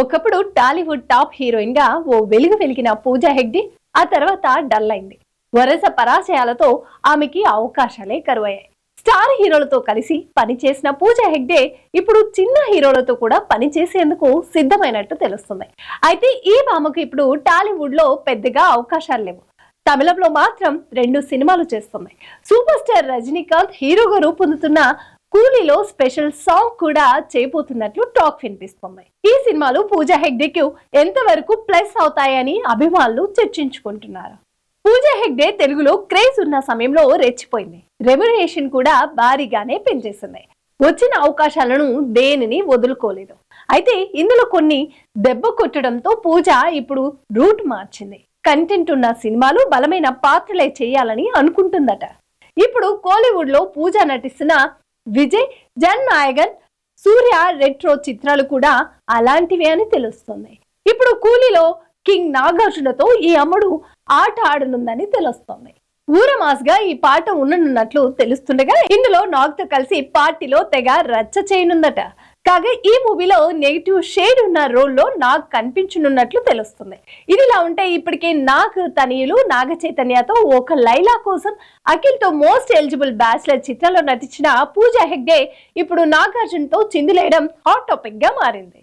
ఒకప్పుడు Tollywood top హీరోయిన్గా ఓ వెలుగు వెలిగిన పూజా హెగ్డే ఆ తర్వాత డల్ అయింది. వరుస పరాశయాలతో ఆమెకి అవకాశాలే కరువయ్యాయి. స్టార్ హీరోలతో కలిసి పనిచేసిన పూజా హెగ్డే ఇప్పుడు చిన్న హీరోలతో కూడా పనిచేసేందుకు సిద్ధమైనట్టు తెలుస్తుంది. అయితే ఈ భామకు ఇప్పుడు టాలీవుడ్లో పెద్దగా అవకాశాలు లేవు. తమిళంలో మాత్రం రెండు సినిమాలు చేస్తున్నాయి. సూపర్ స్టార్ రజనీకాంత్ హీరోగా రూపొందుతున్న కూలీలో స్పెషల్ సాంగ్ కూడా చేయబోతున్నట్లు టాక్ వినిపిస్తుంది. ఈ సినిమాలు పూజా హెగ్డేకి ఎంతవరకు ప్లస్ అవుతాయని అభిమానులు చర్చించుకుంటున్నారు. పూజా హెగ్డే తెలుగులో క్రేజ్ ఉన్న సమయంలో రెచ్చిపోయింది. రెమ్యునేషన్ కూడా భారీగానే పెంచేసింది. వచ్చిన అవకాశాలను దేనిని వదులుకోలేదు. అయితే ఇందులో కొన్ని దెబ్బ కొట్టడంతో పూజ ఇప్పుడు రూట్ మార్చింది. కంటెంట్ ఉన్న సినిమాలు బలమైన పాత్రలే చేయాలని అనుకుంటుందట. ఇప్పుడు కోలీవుడ్లో పూజ నటిస్తున్న విజయ్ జన్ నాయగన్ సూర్య రెట్రో చిత్రాలు కూడా అలాంటివే అని తెలుస్తుంది. ఇప్పుడు కూలీలో కింగ్ నాగార్జునతో ఈ అమ్మడు ఆట ఆడనుందని తెలుస్తోంది. ఊరమాస్గా ఈ పాట ఉండనున్నట్లు తెలుస్తుండగా ఇందులో నాగ్తో కలిసి పార్టీలో తెగ రచ్చ చేయనుందట. కాగా ఈ మూవీలో నెగిటివ్ షేడ్ ఉన్న రోల్లో నాగ్ కనిపించనున్నట్లు తెలుస్తుంది. ఇదిలా ఉంటే ఇప్పటికే నాగ్ తనయులు నాగ చైతన్యతో ఒక లైలా కోసం అఖిల్తో మోస్ట్ ఎలిజిబుల్ బ్యాచ్లర్ చిత్రంలో నటించిన పూజా హెగ్డే ఇప్పుడు నాగార్జున్తో చిందులేయడం హాట్ టాపిక్గా మారింది.